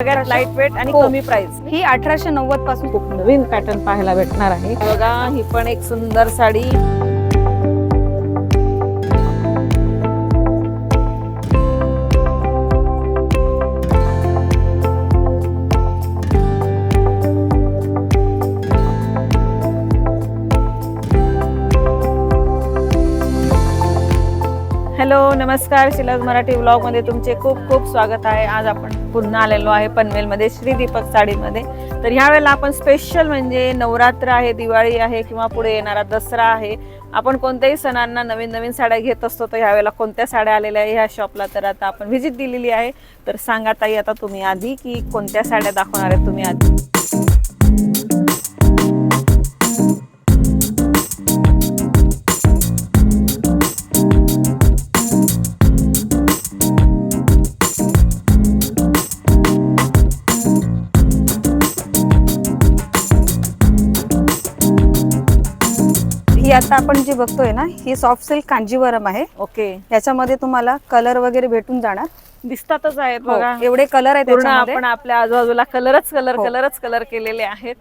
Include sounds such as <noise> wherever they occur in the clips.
सगळ्यात light weight आणि हो. कमी प्राइस ही अठराशे नव्वदपासून खूप नवीन पॅटर्न पाहायला भेटणार आहे. बघा ही पण एक सुंदर साडी. हॅलो नमस्कार. शिलाज मराठी ब्लॉगमध्ये तुमचे खूप खूप स्वागत आहे. आज आपण पुन्हा आलेलो आहे पनवेलमध्ये श्री दीपक साडीमध्ये. तर ह्यावेळेला आपण स्पेशल म्हणजे नवरात्र आहे दिवाळी आहे किंवा पुढे येणारा दसरा आहे आपण कोणत्याही सणांना नवीन नवीन साड्या घेत असतो तर ह्यावेळेला कोणत्या साड्या आलेल्या आहे ह्या शॉपला तर आता आपण व्हिजिट दिलेली आहे. तर सांगा ताई आता तुम्ही आधी की कोणत्या साड्या दाखवणार आहेत तुम्ही आधी? आता आपण जी बघतोय ना ही सॉफ्ट सिल्क कांजीवरम आहे. ओके. याच्यामध्ये तुम्हाला कलर वगैरे भेटून जाणार. दिसतातच आहेत हो, बघा. एवढे कलर आहेत पूर्ण त्याच्यामध्ये. आपण आपल्या आजूबाजूला कलरच कलर हो. कलरच कलर केलेले आहेत.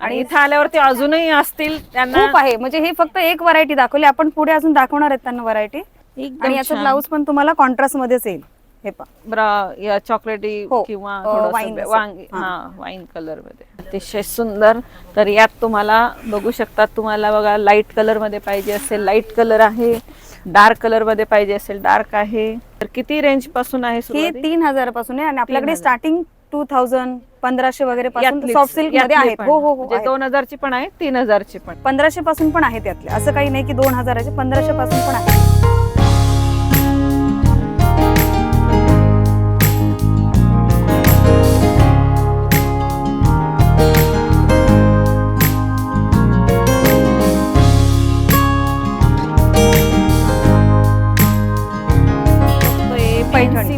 आणि इथं आल्यावरती अजूनही असतील त्यांना खूप आहे. म्हणजे हे फक्त एक व्हरायटी दाखवली. आपण पुढे अजून दाखवणार आहेत त्यांना व्हरायटी आणि याचा छान. ब्लाऊज पण तुम्हाला कॉन्ट्रास्ट मध्येच येईल. हे पा ब्रा- या चॉकलेटी हो. किंवा अ, थोडंसं वाईन असं. वांगी हा. हा वाईन कलरमध्ये अतिशय सुंदर तर यात तुम्हाला बघू शकता तुम्हाला बघा लाइट कलरमध्ये पाहिजे असेल लाइट कलर आहे डार्क कलरमध्ये पाहिजे असेल डार्क आहे तर किती रेंजपासून आहे ही सुरुवाती? तीन हजारपासून आहे आणि आपल्याकडे हजार. स्टार्टिंग टू थाउजंड पंधराशे वगैरे पासून यातलीच- सॉफ्ट सिल्कमध्ये यातली आहेत पण. हो हो हो म्हणजे. दोन हजारची पण आहे तीन हजारची पण पंधराशे पासून पण आहेत त्यातले असं काही नाही की दोन हजाराचे पंधराशे पासून पण आहे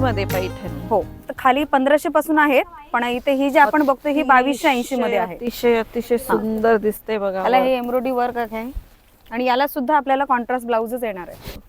मध्ये पैठणी. हो. खाली पंधराशे पासून आहेत पण इथे ही जी आपण बघतो ही बावीसशे ऐंशी मध्ये आहे. अतिशय अतिशय सुंदर दिसते बघा. हे एम्ब्रॉयडरी वर्क आहे. आणि याला सुद्धा आपल्याला कॉन्ट्रास्ट ब्लाउजच येणार आहे.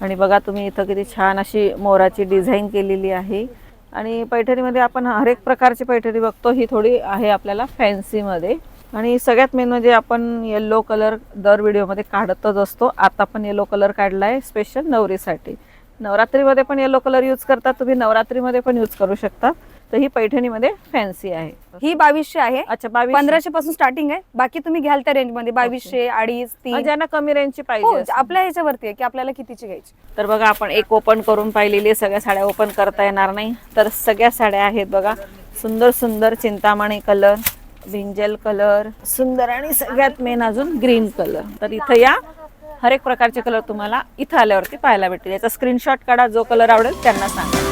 आणि बघा तुम्ही इथं किती छान अशी मोराची डिझाईन केलेली आहे. आणि पैठणीमध्ये आपण हर एक प्रकारची पैठणी बघतो ही थोडी आहे आपल्याला फॅन्सीमध्ये आणि सगळ्यात मेन म्हणजे आपण येल्लो कलर दर व्हिडिओमध्ये काढतच असतो. आता पण येलो कलर काढला आहे स्पेशल नवरीसाठी. नवरात्रीमध्ये पण येलो कलर यूज करतात तुम्ही नवरात्रीमध्ये पण यूज करू शकता. तर ही पैठणीमध्ये फॅन्सी आहे. ही बावीसशे आहे. अच्छा बावीस पंधराशे पासून स्टार्टिंग आहे. बाकी तुम्ही घ्याल त्या रेंजमध्ये. बावीसशे अडीच तीन. ज्यांना कमी रेंजची हो पाहिजे. आपल्या ह्याच्यावरती आहे की आपल्याला कितीची घ्यायची. तर बघा आपण एक ओपन करून पाहिलेली आहे. सगळ्या साड्या ओपन करता येणार नाही. तर सगळ्या साड्या आहेत बघा. सुंदर सुंदर चिंतामणी कलर भिंजल कलर सुंदर आणि सगळ्यात मेन अजून ग्रीन कलर तर इथं या हर एक प्रकारचे कलर तुम्हाला इथं आल्यावरती पाहायला भेटतील. याचा स्क्रीनशॉट काढा जो कलर आवडेल त्यांना सांगा.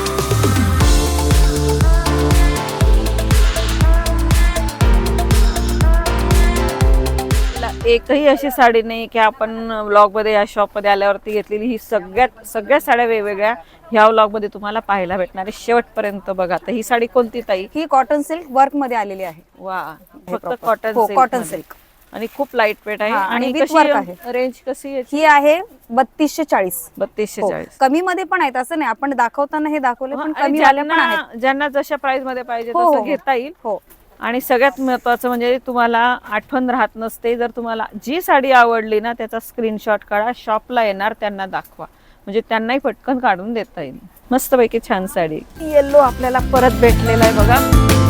एकही अशी साडी नाही की आपण व्लॉगमध्ये या शॉपमध्ये आल्यावरती घेतलेली ही सगळ्यात सगळ्या साड्या वेगवेगळ्या ह्या व्लॉगमध्ये तुम्हाला पाहायला भेटणार आहे. शेवटपर्यंत बघा. तर ही साडी कोणती ताई? ही कॉटन सिल्क वर्कमध्ये आलेली आहे. वा. फक्त. Cotton cotton silk. आणि खूप लाइट वेट आहे. हा, आणि with work आहे. रेंज कशी आहे ही आहे बत्तीसशे चाळीस. बत्तीसशे हो. चाळीस. कमी मध्ये पण आहेत असं नाही. आपण दाखवताना हे दाखवले पण आणि कमी वाले पण आहेत. ज्यांना जशा प्राइसमध्ये पाहिजे हो, हो, तसं हो. घेता येईल. हो. आणि सगळ्यात महत्वाचं म्हणजे तुम्हाला आठवण राहत नसते जर तुम्हाला जी साडी आवडली ना त्याचा स्क्रीनशॉट काढा शॉपला येणार त्यांना दाखवा. म्हणजे त्यांनाही पटकन काढून देता येईल. मस्तपैकी छान साडी. येल्लो आपल्याला परत भेटलेला आहे बघा.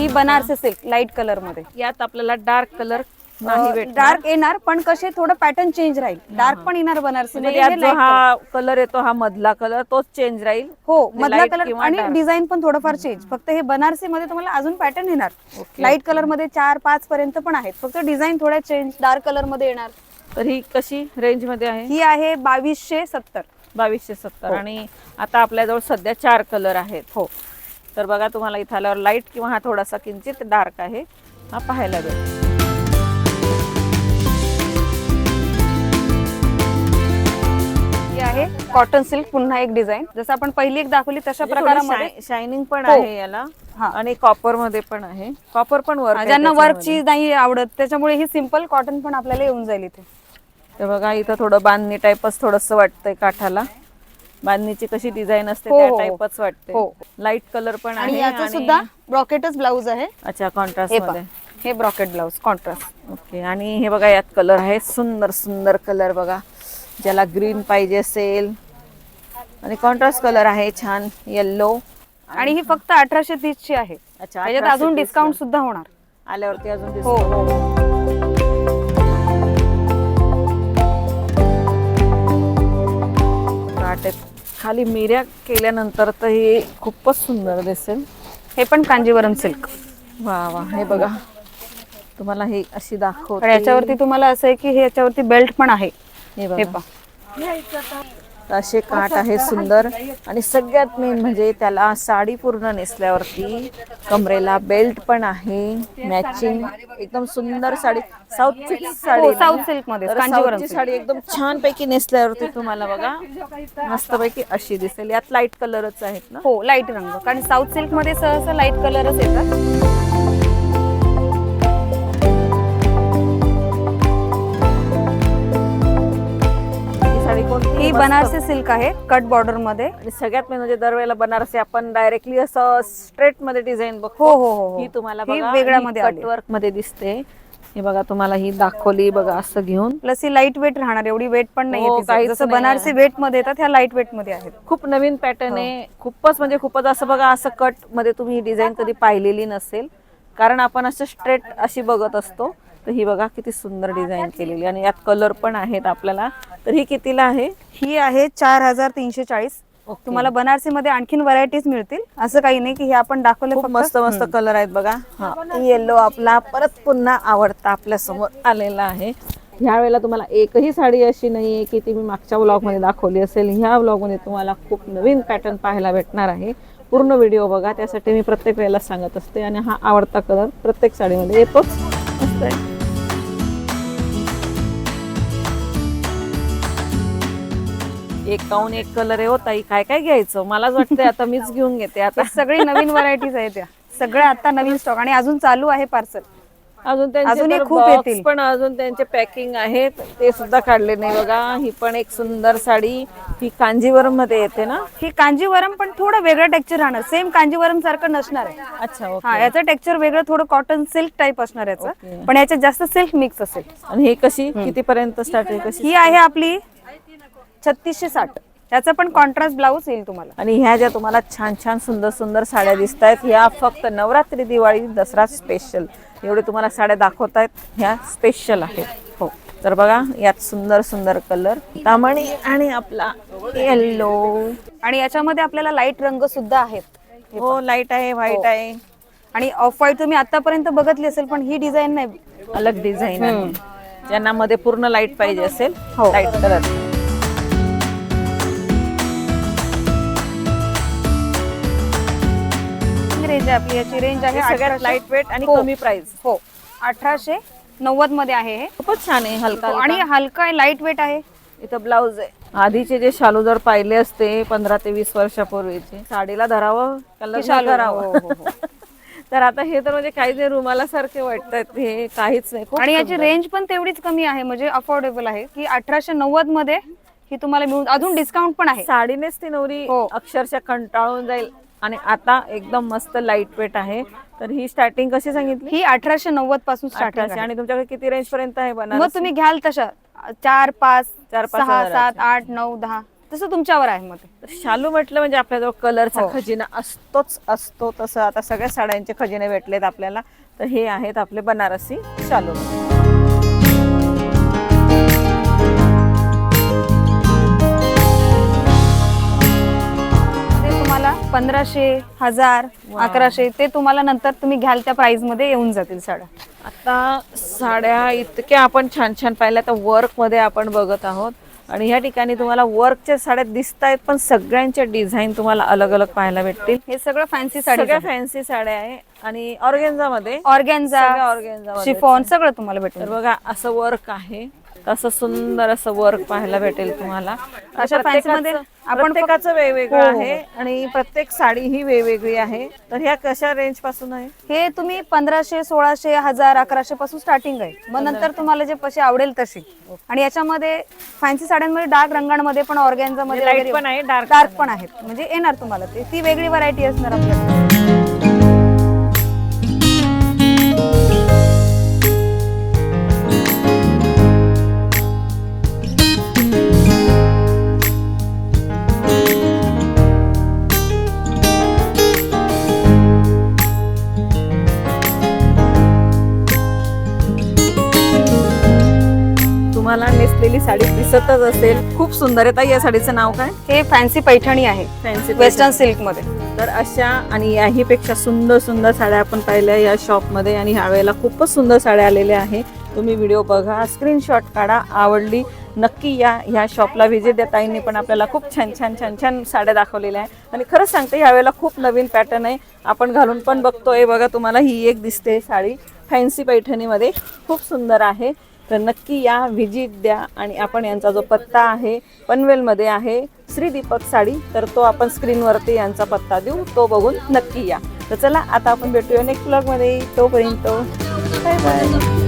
ही बनारसी सिल्क लाइट कलरमध्ये. यात आपल्याला डार्क कलर नाही भेटणार. डार्क येणार पण कसे थोडं पॅटर्न चेंज राहील. डार्क पण येणार बनारसी म्हणजे मध्ये यात हे जो light color. हा कलर येतो हा मधला कलर तोच चेंज राहील. हो म्हणजे मधला light कलर किंवा आणि dark. डिझाईन पण थोडंफार चेंज फक्त हे बनारसी मध्ये तुम्हाला अजून पॅटर्न येणार. Okay, लाइट कलरमध्ये चार पाच पर्यंत पण आहेत. फक्त डिझाईन थोड्या चेंज डार्क कलरमध्ये येणार. तर ही कशी रेंजमध्ये आहे? ही आहे बावीसशे सत्तर. बावीसशे सत्तर. हो. आणि आता आपल्याजवळ सध्या चार कलर आहेत. हो. तर बघा तुम्हाला इथं आल्यावर लाइट किंवा हा थोडासा किंचित डार्क आहे. हा पाहायला भेटेल. ही आहे कॉटन सिल्क पुन्हा एक डिझाईन जसं आपण पहिली एक दाखवली तशा प्रकारामध्ये शायनिंग पण हो. आहे याला. हा. आणि कॉपरमध्ये पण आहे. कॉपर पण वर्क ज्यांना वर्कची नाही आवडत त्याच्यामुळे ही सिंपल कॉटन पण आपल्याला येऊन जाईल इथे. तर बघा इथं थोडं बांधणी टाईपच थोडस वाटतंय काठाला. बांधणीची कशी डिझाईन असते हो, त्या हो, हो. टाईपच वाटते. हो. लाइट कलर पण आणि आहे याचं सुद्धा ब्रॉकेटच ब्लाऊज आहे. अच्छा कॉन्ट्रास्ट हे मध्ये. पहा हे ब्रॉकेट ब्लाऊज कॉन्ट्रास्ट ओके आणि हे बघा यात कलर आहे. सुंदर सुंदर कलर बघा. ज्याला ग्रीन पाहिजे असेल. आणि कॉन्ट्रास्ट कलर आहे छान. येल्लो आणि ही फक्त अठराशे तीस ची आहे. अच्छा त्याच्यात 1830 अजून. डिस्काउंट सुद्धा होणार. आल्यावरती अजून हो. हो हो काटे खाली मिऱ्या केल्यानंतर तर हे खूपच सुंदर दिसेल. हे पण कांजीवरम सिल्क. वा वा हे बघा. तुम्हाला हे अशी दाखवते. पण याच्यावरती तुम्हाला असं आहे की हे याच्यावरती बेल्ट पण आहे. हे हे बघा. पहा असे काठ आहे सुंदर. आणि सगळ्यात मेन म्हणजे त्याला साडी पूर्ण नेसल्यावरती कमरेला बेल्ट पण आहे मॅचिंग एकदम सुंदर साडी. साऊथ साडी हो, ना? South silk मध्ये, तर. साडी एकदम छान पैकी नेसल्यावरती तुम्हाला बघा मस्तपैकी अशी दिसेल. यात लाइट कलरच आहेत ना? हो लाइट रंग. कारण साऊथ सिल्कमध्ये सहसा लाइट कलरच येतात. ही. बनारसी सिल्क आहे कट बॉर्डरमध्ये आणि सगळ्यात मेन म्हणजे दरवेळेला बनारसी आपण डायरेक्टली असं स्ट्रेटमध्ये डिझाईन बघतो हो, हो, हो, हो. ही तुम्हाला ही बघा वेगळ्यामध्ये आली. वर्कमध्ये दिसते हे बघा तुम्हाला ही दाखवली बघा असं घेऊन प्लस ही लाइट वेट राहणार एवढी वेट पण नाही हो. काहीच जसं नाही बनारसी. वेटमध्ये येतात ह्या लाइट वेटमध्ये आहेत खूप नवीन पॅटर्न आहे खूपच म्हणजे खूपच असं बघा असं कटमध्ये तुम्ही ही डिझाईन कधी पाहिलेली नसेल कारण आपण असं स्ट्रेट अशी बघत असतो तर ही बघा किती सुंदर डिझाईन केलेली आणि यात कलर पण आहेत आपल्याला. तर ही कितीला आहे? ही आहे चार हजार तीनशे चाळीस. तुम्हाला बनारसी मध्ये आणखीन व्हरायटीज मिळतील. असं काही नाही की हे आपण दाखवले मस्त मस्त कलर आहेत बघा. हा. येलो आपला परत पुन्हा आवडता आपल्यासमोर आलेला आहे. ह्या वेळेला तुम्हाला एकही साडी अशी नाहीये की ती मी मागच्या ब्लॉगमध्ये दाखवली असेल. ह्या ब्लॉगमध्ये तुम्हाला खूप नवीन पॅटर्न पाहायला भेटणार आहे. पूर्ण व्हिडिओ बघा. त्यासाठी मी प्रत्येक वेळेला सांगत असते. आणि हा आवडता कलर प्रत्येक साडीमध्ये येतोच आहे एक काऊन एक कलर आहे हो ताई. काय काय घ्यायचं? मलाच वाटतंय आता मीच घेऊन घेते. आता <laughs> सगळी नवीन व्हरायटीज आहेत त्या. सगळ्या आता नवीन स्टॉक आणि अजून चालू आहे पार्सल अजून अजूनही तर खूप येतील. पण अजून त्यांचे पॅकिंग आहेत. ते सुद्धा काढले नाही बघा. ही पण एक सुंदर साडी. ही कांजीवरममध्ये येते ना? ही कांजीवरम पण थोडं वेगळं टेक्चर राहणार. सेम कांजीवरम सारखं नसणार आहे. अच्छा हा ओके याचं टेक्चर वेगळं थोडं कॉटन सिल्क टाईप असणार ओके. याचं पण याच्यात जास्त सिल्क मिक्स असेल. आणि ही कशी? किती पर्यंत स्टार्ट आहे? कशी ही आहे आपली छत्तीसशे साठ. याचा पण कॉन्ट्रास्ट ब्लाऊज येईल तुम्हाला. आणि ह्या ज्या तुम्हाला छान छान सुंदर सुंदर साड्या दिसत आहेत ह्या फक्त नवरात्री दिवाळी दसरा स्पेशल एवढे तुम्हाला साड्या दाखवत आहेत ह्या स्पेशल आहेत. हो. तर बघा यात सुंदर सुंदर कलर तामणी आणि आपला येल्लो आणि याच्यामध्ये आपल्याला लाइट रंग सुद्धा आहेत. हो लाइट आहे व्हाईट हो. आहे. आणि ऑफ व्हाईट तुम्ही आतापर्यंत बघितली असेल पण ही डिझाईन नाही. अलग डिझाईन आहे. ज्यांना मध्ये पूर्ण लाइट पाहिजे असेल हो. लाइट कलर आहे आपली याची रेंज आहे सगळ्यात 1800 लाइट वेट आणि हो. कमी प्राइस हो. अठराशे नव्वदमध्ये आहे हे. खूपच छान आहे हलका आणि आणि हलका आहे लाइट वेट आहे. इथं ब्लाऊज आहे. आधीचे जे शालू जर पाहिले असते पंधरा ते वीस वर्षापूर्वीचे साडीला धरावं का लग्न शालू, करावं हो, हो, हो. <laughs> तर आता हे तर म्हणजे काही जे रुमाला सारखे वाटतात हे काहीच नाही. आणि याची. रेंज पण तेवढीच कमी आहे म्हणजे अफोर्डेबल आहे की अठराशे नव्वदमध्ये ही तुम्हाला मिळून अजून डिस्काउंट पण आहे. साडीनेच ती नवरी हो. अक्षरशः कंटाळून जाईल. आणि आता एकदम मस्त लाइट वेट आहे. तर ही स्टार्टिंग कशी सांगितली? ही अठराशे नव्वदपासून स्टार्टिंग आणि तुमच्याकडे किती रेंज पर्यंत आहे मग तुम्ही घ्याल तशा. चार पाच चार, पाच सहा. सात आठ नऊ दहा. तसं तुमच्यावर आहे मग शालू म्हटलं म्हणजे आपल्याजवळ कलरचा हो. खजिना असतोच असतो तसं. आता सगळ्या साड्यांचे खजिने भेटलेत आपल्याला. तर हे आहेत आपले बनारसी शालू. पंधराशे हजार. अकराशे ते तुम्हाला नंतर तुम्ही घ्याल त्या प्राइसमध्ये येऊन जातील साड्या. आता साड्या इतक्या आपण छान छान पाहिल्या तर वर्कमध्ये आपण बघत आहोत. आणि ह्या ठिकाणी तुम्हाला वर्कच्या साड्या दिसत आहेत पण सगळ्यांच्या डिझाईन तुम्हाला अलग अलग पाहायला भेटतील. हे सगळं फॅन्सी साडी सगळ्या फॅन्सी साड्या आहे. आणि ऑर्गेन्झा मध्ये ऑर्गॅन्झा सगळ्या organza मध्ये शिफॉन सगळं तुम्हाला तर भेटेल बघा असं वर्क आहे. असं सुंदर असं वर्क पाहायला भेटेल तुम्हाला. अशा fancy मध्ये प्रत्येकाचं- आपण प्रत्येकाचं वेगवेगळं हो, हो, आहे आणि प्रत्येक साडी ही वेगवेगळी आहे. तर ह्या कशा रेंजपासून आहे? हे तुम्ही पंधराशे सोळाशे हजार अकराशे पासून स्टार्टिंग आहे. मग नंतर तुम्हाला जे कशी आवडेल तशी आणि याच्यामध्ये फॅन्सी साड्यांमध्ये डार्क रंगांमध्ये पण ऑर्गॅन्झा मध्ये लाइट वगैरे पण आहे डार्क डार्क पण आहेत. म्हणजे येणार तुम्हाला. ते ती वेगळी व्हरायटी असणार आपल्याकडे. नेसलेली साडी दिसतच असेल. खूप सुंदर आहे. ताई या साडीचं नाव काय? हे फॅन्सी पैठणी आहे. फॅन्सी वेस्टर्न सिल्कमध्ये तर अशा आणि याही पेक्षा सुंदर सुंदर साड्या आपण पाहिल्या या शॉपमध्ये आणि ह्या वेळेला खूपच सुंदर साड्या आलेल्या आहे. तुम्ही व्हिडिओ बघा स्क्रीनशॉट काढा. आवडली नक्की या ह्या शॉपला व्हिजिट द्या. ताईंनी पण आपल्याला खूप छान छान छान छान साड्या दाखवलेल्या आहे. आणि खरंच सांगते ह्यावेळेला खूप नवीन पॅटर्न आहे. आपण घालून पण बघतोय. बघा तुम्हाला ही एक दिसते साडी. फॅन्सी पैठणीमध्ये खूप सुंदर आहे. तर नक्की या व्हिजिट द्या आणि आपण यांचा जो पत्ता आहे पनवेलमध्ये आहे श्री दीपक साडी तर तो आपण स्क्रीनवरती यांचा पत्ता देऊ तो बघून नक्की या. तर चला आता आपण भेटूया नेक्स्ट ब्लॉगमध्ये तोपर्यंत बाय बाय